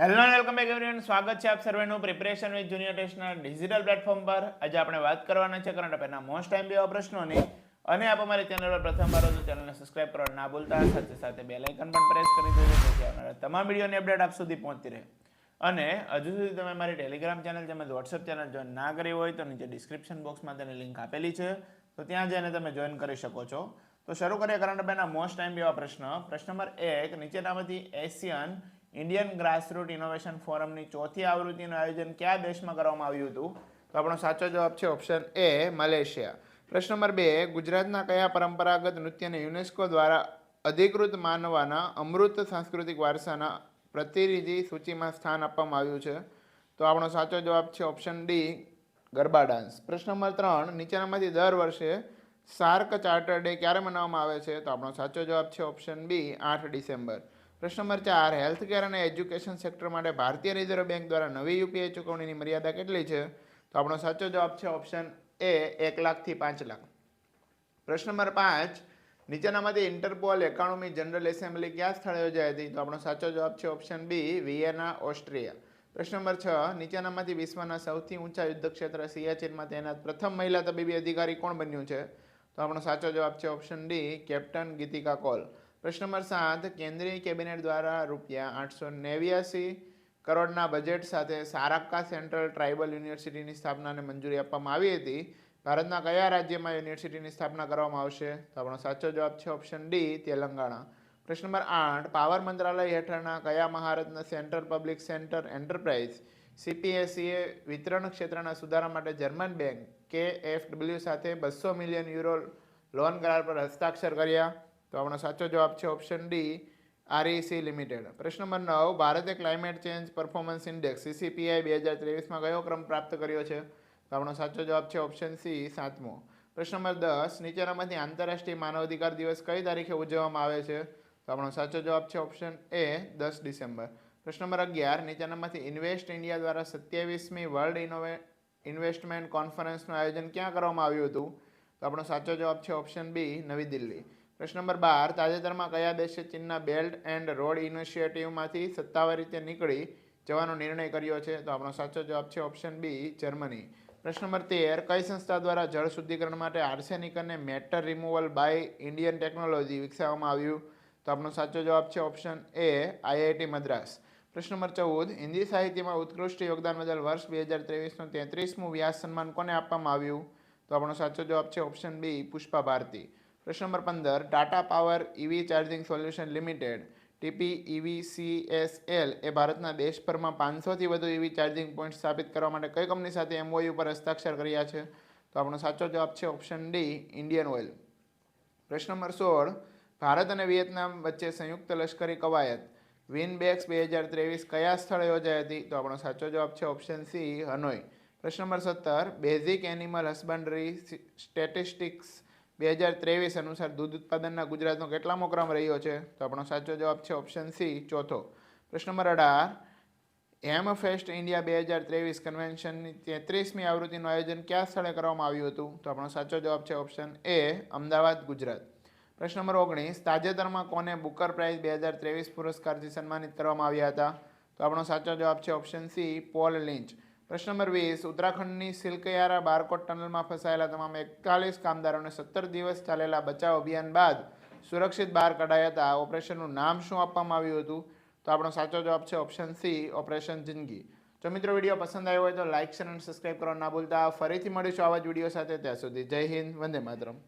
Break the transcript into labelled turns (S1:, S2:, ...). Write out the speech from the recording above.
S1: Hello welcome back everyone સ્વાગત છે આપ સર્વેનું પ્રિપરેશન વિથ જુનિયર ટેસ્ટના ડિજિટલ પ્લેટફોર્મ પર. આજે આપણે વાત કરવાના છે કરંટ અફેરના મોસ્ટ ટાઈમ એવા પ્રશ્નોની. અને આપ અમારી ચેનલ પર પ્રથમ વાર તો ચેનલને સબસ્ક્રાઇબ કરવા ના ભૂલતા. સાથે સાથે બે લાઇકન પણ પ્રેસ કરી દેજો, જેથી અમારા તમામ વિડીયોની અપડેટ આપ સુધી પહોંચતી રહે. અને હજુ સુધી તમે મારી ટેલિગ્રામ ચેનલ તેમજ વોટ્સઅપ ચેનલ જોઈન ના કરી હોય તો નીચે ડિસ્ક્રિપ્શન બોક્સમાં તેની લિંક આપેલી છે. તો ત્યાં જઈને તમે જોઈન કરી શકો છો. તો શરૂ કરીએ કરંટ અફેરના મોસ્ટ ટાઈમ એવા પ્રશ્ન. પ્રશ્ન નંબર એક, નીચેનામાંથી એશિયન ઇન્ડિયન ગ્રાસરૂટ ઇનોવેશન ફોરમની ચોથી આવૃત્તિનું આયોજન કયા દેશમાં કરવામાં આવ્યું હતું? તો આપણો સાચો જવાબ છે ઓપ્શન એ મલેશિયા. પ્રશ્ન નંબર બે, ગુજરાતના કયા પરંપરાગત નૃત્યને યુનેસ્કો દ્વારા અધિકૃત માનવાના અમૃત સાંસ્કૃતિક વારસાના પ્રતિનિધિ સૂચિમાં સ્થાન આપવામાં આવ્યું છે? તો આપણો સાચો જવાબ છે ઓપ્શન ડી ગરબા ડાન્સ. પ્રશ્ન નંબર ત્રણ નીચેનામાંથી દર વર્ષે સાર્ક ચાર્ટર ડે ક્યારે મનાવવામાં આવે છે? તો આપણો સાચો જવાબ છે ઓપ્શન બી આઠ ડિસેમ્બર. પ્રશ્ન નંબર ચાર હેલ્થ કેર અને એજ્યુકેશન સેક્ટર માટે ભારતીય રિઝર્વ બેંક દ્વારા નવી યુપીઆઈ ચૂકવણીની મર્યાદા કેટલી છે? તો આપણો સાચો જવાબ છે ઓપ્શન એ એક લાખથી પાંચ લાખ. પ્રશ્ન નંબર પાંચ, નીચેનામાંથી ઇન્ટરપોલ એકાણુમી જનરલ એસેમ્બલી કયા સ્થળે યોજાઈ હતી? તો આપણો સાચો જવાબ છે ઓપ્શન બી વિયેના ઓસ્ટ્રિયા પ્રશ્ન નંબર છ, નીચેનામાંથી વિશ્વના સૌથી ઊંચા યુદ્ધ ક્ષેત્ર સિયાચીનમાં તૈનાત પ્રથમ મહિલા તબીબી અધિકારી કોણ બન્યું છે? તો આપણો સાચો જવાબ છે option D captain Geetika Kaul. પ્રશ્ન નંબર સાત, કેન્દ્રીય કેબિનેટ દ્વારા રૂપિયા આઠસો નેવ્યાસી કરોડના બજેટ સાથે સારાક્કા સેન્ટ્રલ ટ્રાઇબલ યુનિવર્સિટીની સ્થાપનાને મંજૂરી આપવામાં આવી હતી. ભારતના કયા રાજ્યમાં યુનિવર્સિટીની સ્થાપના કરવામાં આવશે? તો આપણો સાચો જવાબ છે ઓપ્શન ડી, તેલંગાણા. પ્રશ્ન નંબર આઠ, પાવર મંત્રાલય હેઠળના કયા Maharatna central public centre enterprise? સીપીએસસીએ વિતરણ ક્ષેત્રના સુધારા માટે German bank K F W સાથે બસો મિલિયન યુરો લોન કરાર પર હસ્તાક્ષર કર્યા. તો આપણો સાચો જવાબ છે ઓપ્શન ડી આરઈસી લિમિટેડ પ્રશ્ન નંબર નવ, ભારતે climate change performance index CCPI બે હજાર ત્રેવીસમાં કયો ક્રમ પ્રાપ્ત કર્યો છે? તો આપણો સાચો જવાબ છે ઓપ્શન સી સાતમો. પ્રશ્ન નંબર દસ, નીચેનામાંથી આંતરરાષ્ટ્રીય માનવ અધિકાર દિવસ કઈ તારીખે ઉજવવામાં આવે છે? તો આપણો સાચો જવાબ છે ઓપ્શન એ દસ ડિસેમ્બર. પ્રશ્ન નંબર અગિયાર, નીચેનામાંથી ઇન્વેસ્ટ ઇન્ડિયા દ્વારા સત્યાવીસમી વર્લ્ડ ઇનોવે, ઇન્વેસ્ટમેન્ટ કોન્ફરન્સનું આયોજન ક્યાં કરવામાં આવ્યું હતું? તો આપણો સાચો જવાબ છે ઓપ્શન બી નવી દિલ્હી. પ્રશ્ન નંબર બાર, તાજેતરમાં કયા દેશે ચીનના બેલ્ટ એન્ડ રોડ ઇનિશિયેટિવમાંથી સત્તાવાર રીતે નીકળી જવાનો નિર્ણય કર્યો છે? તો આપણો સાચો જવાબ છે ઓપ્શન બી, જર્મની. પ્રશ્ન નંબર તેર, કઈ સંસ્થા દ્વારા જળ શુદ્ધિકરણ માટે આર્સેનિક અને matter removal by Indian technology વિકસાવવામાં આવ્યું? તો આપણો સાચો જવાબ છે ઓપ્શન એ, આઈઆઈટી મદ્રાસ. પ્રશ્ન નંબર ચૌદ, હિન્દી સાહિત્યમાં ઉત્કૃષ્ટ યોગદાન બદલ વર્ષ બે હજાર ત્રેવીસનું તેત્રીસમું વ્યાસ સન્માન કોને આપવામાં આવ્યું? તો આપણો સાચો જવાબ છે ઓપ્શન બી, પુષ્પા ભારતી. પ્રશ્ન નંબર પંદર Tata power EV charging solution limited TP EV CSL એ ભારતના દેશભરમાં પાંચસોથી વધુ ઇવી ચાર્જિંગ પોઈન્ટ સ્થાપિત કરવા માટે કઈ કંપની સાથે એમઓયુ પર હસ્તાક્ષર કર્યા છે? તો આપણો સાચો જવાબ છે ઓપ્શન ડી ઇન્ડિયન ઓઇલ પ્રશ્ન નંબર સોળ, ભારત અને વિયેતનામ વચ્ચે સંયુક્ત લશ્કરી કવાયત. વિનબેક્સ બે હજાર ત્રેવીસ કયા સ્થળે યોજાઈ હતી? તો આપણો સાચો જવાબ છે ઓપ્શન સી હનોઈ પ્રશ્ન નંબર સત્તર બેઝિક એનિમલ હસબન્ડરી સ્ટેટિસ્ટિક્સ બે હજાર ત્રેવીસ અનુસાર દૂધ ઉત્પાદનના ગુજરાતનો કેટલામો ક્રમ રહ્યો છે? તો આપણો સાચો જવાબ છે ઓપ્શન સી, ચોથો. પ્રશ્ન નંબર અઢાર. હેમ ફેસ્ટ ઇન્ડિયા બે હજાર ત્રેવીસ કન્વેન્શનની તેત્રીસમી આવૃત્તિનું આયોજન કયા સ્થળે કરવામાં આવ્યું હતું? તો આપણો સાચો જવાબ છે ઓપ્શન એ, અમદાવાદ, ગુજરાત. પ્રશ્ન નંબર ઓગણીસ. તાજેતરમાં કોને બુકર પ્રાઇઝ બે હજાર ત્રેવીસ પુરસ્કારથી સન્માનિત કરવામાં આવ્યા હતા? તો આપણો સાચો જવાબ છે ઓપ્શન સી, પોલ લિંચ. પ્રશ્ન નંબર વીસ, ઉત્તરાખંડની સિલ્કયારા બારકોટ ટનલમાં ફસાયેલા તમામ એકતાલીસ કામદારોને સત્તર દિવસ ચાલેલા બચાવ અભિયાન બાદ સુરક્ષિત બહાર કઢાયા હતા. ઓપરેશનનું નામ શું આપવામાં આવ્યું હતું? તો આપણો સાચો જવાબ છે ઓપ્શન સી, ઓપરેશન જિંદગી. જો મિત્રો વીડિયો પસંદ આવ્યો હોય તો લાઇક શેર અને સબસ્ક્રાઈબ કરવા ના ભૂલતા. ફરીથી મળીશું આવા જ વીડિયો સાથે. ત્યાં સુધી જય હિન્દ, વંદે માતરમ.